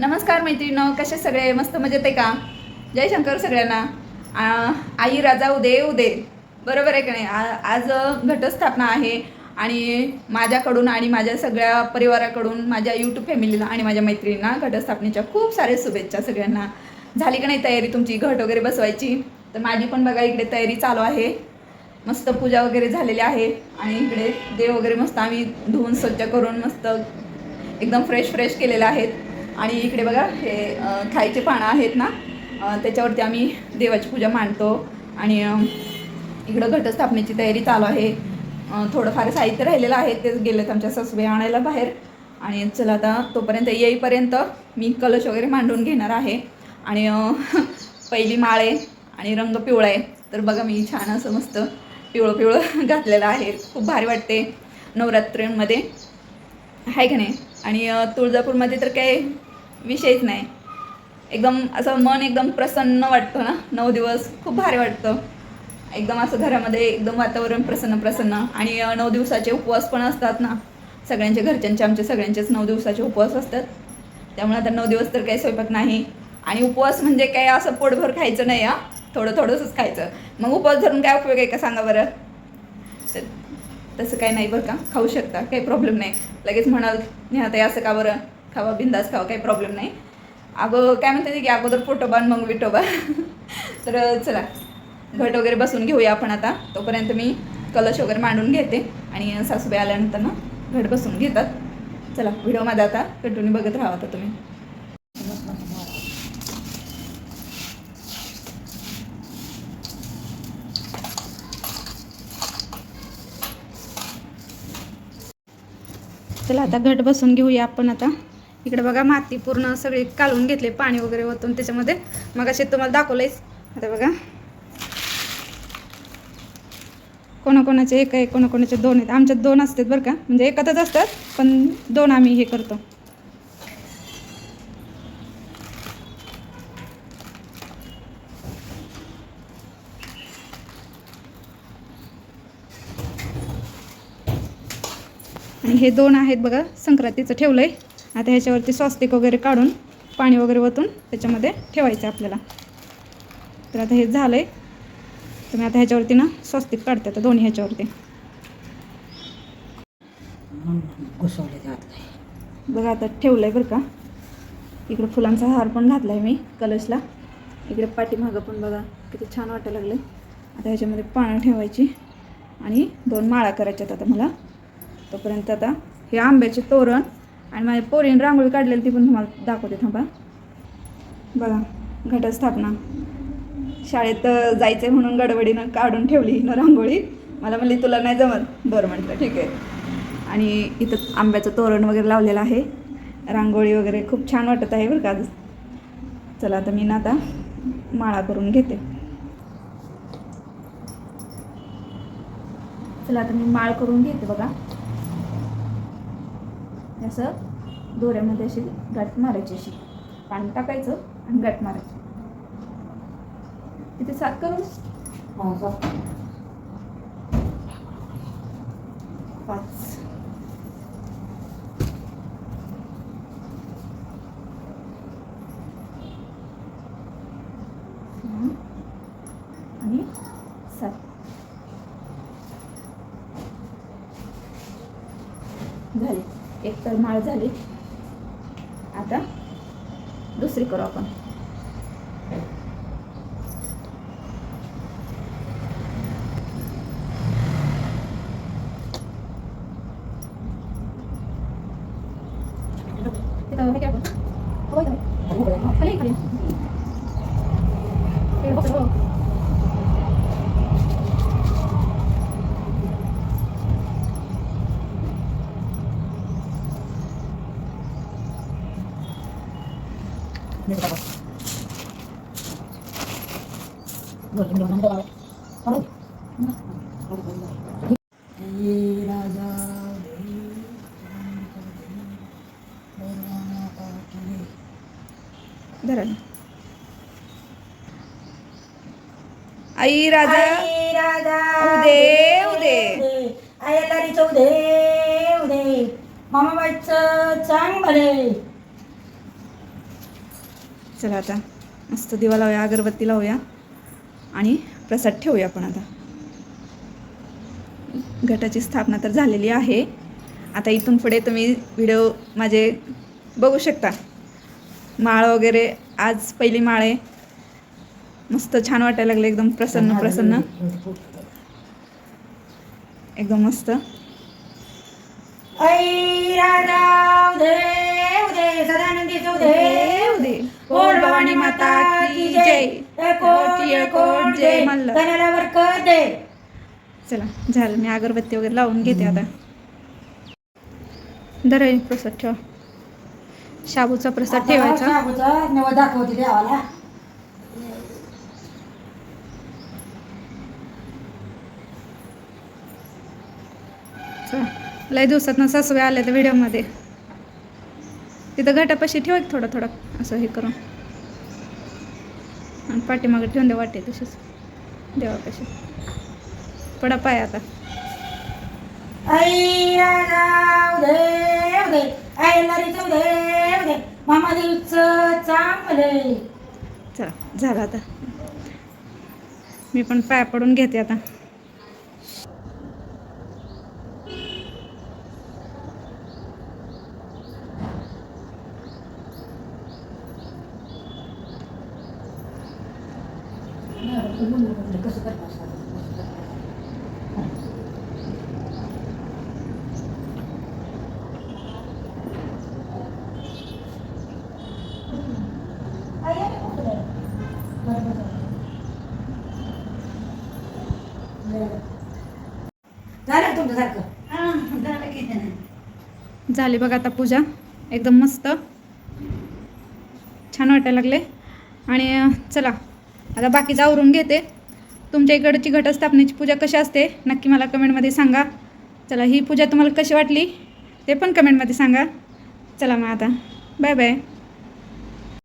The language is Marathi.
नमस्कार मैत्रिणी कसे सगळे? मस्त मजेत आहे का? जय शंकर सगळ्यांना. आई राजा उदे उदे बरोबर आहे का नाही? आ- आज घटस्थापना आहे आणि माझ्याकडून आणि माझ्या सगळ्या परिवाराकडून माझ्या यूट्यूब फॅमिलीला आणि माझ्या मैत्रिणींना घटस्थापनेच्या खूप साऱ्या शुभेच्छा सगळ्यांना. झाली का नाही तयारी तुमची? घट वगैरे बसवायची? तर माझी पण बघा इकडे तयारी चालू आहे. मस्त पूजा वगैरे झालेली आहे आणि इकडे देव वगैरे मस्त आम्ही धुवून स्वच्छ करून मस्त एकदम फ्रेश फ्रेश केलेले आहेत. आणि इकडे बघा हे खायचे पानं आहेत ना त्याच्यावरती आम्ही देवाची पूजा मांडतो. आणि इकडं घटस्थापनेची तयारी चालू आहे. थोडंफार साहित्य राहिलेलं आहे तेच गेलेत आमच्या ससवे आणायला बाहेर. आणि चला आता तोपर्यंत येईपर्यंत मी कलश वगैरे मांडून घेणार आहे. आणि पहिली माळ आहे आणि रंग पिवळा आहे. तर बघा मी छान असं मस्त पिवळं पिवळं घातलेलं आहे. खूप भारी वाटते नवरात्रीमध्ये. आहे का नाही? आणि तुळजापूरमध्ये तर काय विषयच नाही. एकदम असं मन एकदम प्रसन्न वाटतं ना. नऊ दिवस खूप भारी वाटतं. एकदम असं घरामध्ये एकदम वातावरण प्रसन्न प्रसन्न. आणि नऊ दिवसाचे उपवास पण असतात ना. सगळ्यांच्या घरच्यांचे आमचे सगळ्यांचेच नऊ दिवसाचे उपवास असतात. त्यामुळे आता नऊ दिवस तर काही स्वयंपाक नाही. आणि उपवास म्हणजे काय असं पोटभर खायचं नाही हा. थोडं थोडंसंच खायचं. मग उपवास धरून काय उपयोग आहे का सांगा बरं? तर तसं काही नाही बरं का. खाऊ शकता. काही प्रॉब्लेम नाही. लगेच म्हणाल नेहाताई असं का बरं? खावा बिंदास खावा काही प्रॉब्लेम नाही. अगं काय म्हणते की अगोदर फोटोबा मग विटोबा तर चला घट वगैरे बसून घेऊया आपण आता. तोपर्यंत मी कलश वगैरे मांडून घेते आणि सासूबाई आल्यानंतर ना घट बसून घेतात. चला व्हिडिओ माझा आता. कंटिन्यू बघत राहा आता तुम्ही. चला आता घट बसून घेऊया आपण आता. इकडे बघा माती पूर्ण सगळी काढून घेतली पाणी वगैरे ओतून त्याच्यामध्ये मग असे तुम्हाला दाखवलंयच. आता बघा. कोणाकोणाचे एक आहे कोणाकोणाचे दोन आहेत. आमच्यात दोन असतात बरं का. म्हणजे एकतच असतात पण दोन आम्ही हे करतो. आणि हे दोन आहेत बघा संक्रांतीचं ठेवलं आहे आता ह्याच्यावरती स्वस्तिक वगैरे काढून पाणी वगैरे ओतून त्याच्यामध्ये ठेवायचं आहे आपल्याला. तर आता हे झालं आहे तर मी आता ह्याच्यावरती ना स्वस्तिक काढते आता दोन्ही ह्याच्यावरती. घुसवले जात नाही बघा आता ठेवलं आहे बरं का. इकडे फुलांचा हार पण घातला आहे मी कलशला. इकडे पाठीमागं पण बघा किती छान वाटायला लागलं आता ह्याच्यामध्ये पानं ठेवायची आणि दोन माळा करायच्यात आता मला. तोपर्यंत आता हे आंब्याचे तोरण आणि माझ्या पोरीने रांगोळी काढलेली ती पण तुम्हाला दाखवते थांबा. बघा घटस्थापना. शाळेत जायचे जायचं आहे म्हणून गडबडीनं काढून ठेवली न रांगोळी. मला म्हणली तुला नाही जमत. बरं म्हटलं ठीक आहे. आणि इथं आंब्याचं तोरण वगैरे लावलेलं आहे. रांगोळी वगैरे खूप छान वाटत आहे बरं का. आज चला आता मी ना आता माळा करून घेते. चला आता मी माळ करून घेते बघा. असं दोऱ्यामध्ये अशी गाठ मारायची अशी. पाणी टाकायचं आणि गाठ मारायची. तिथे सात करू हो. पाच. आणि सात झाली एक तर माळ झाली. आता दुसरी करू आपण तिथं हे काय आपण? हो, इथं. हो, हो, हो. खाली खाली हे बघ, हो. मी तर बाबा. बोल, मी म्हणतो बाबा. बोल. बोल, बोल, बोल. हे राजा देव, बोलवाना पाठवे. धरा ना. आई राजा. उदे, उदे. आई लारीचं उदे उदे. मामाबाईचं चांग भले चला आता मस्त दिवा लावूया अगरबत्ती लावूया. आणि प्रसाद ठेवूया आपण आता. घटाची स्थापना तर झालेली आहे. आता इथून पुढे तुम्ही व्हिडिओ माझे बघू शकता. माळ वगैरे आज पहिली माळ आहे. मस्त छान वाटायला लागले एकदम प्रसन्न प्रसन्न. एकदम मस्त. ऐ राजा उदे उदे सदानंदी उदे उदे. बोल भवानी माता की जय. जय चला झालं. मी अगरबत्ती वगैरे लावून घेते आता. दर प्रसाद ठेवा. शाबूचा प्रसाद ठेवायचा. शाबूचं. नवं दाखवते देवाला. चला. लय दिवसात ना सासूबाई आल्या त्या व्हिडिओमध्ये. तिथं घटापाशी ठेवा की थोडं थोडं. असं हे करून. आणि पाठीमागं ठेवून द्या वाटे तशीच देवापाशी पडा पाय आता. चला झालं आता. मी पण पाय पडून घेते आता. कसं करणार झाली बघा आता पूजा. एकदम मस्त. छान वाटायला लागले. आणि चला. आता बाकीचं आवरून घेते. तुमच्या इकडची घटस्थापनेची पूजा कशी असते नक्की मला कमेंटमध्ये सांगा. चला ही पूजा तुम्हाला कशी वाटली ते पण कमेंटमध्ये सांगा. चला मग आता. Bye bye.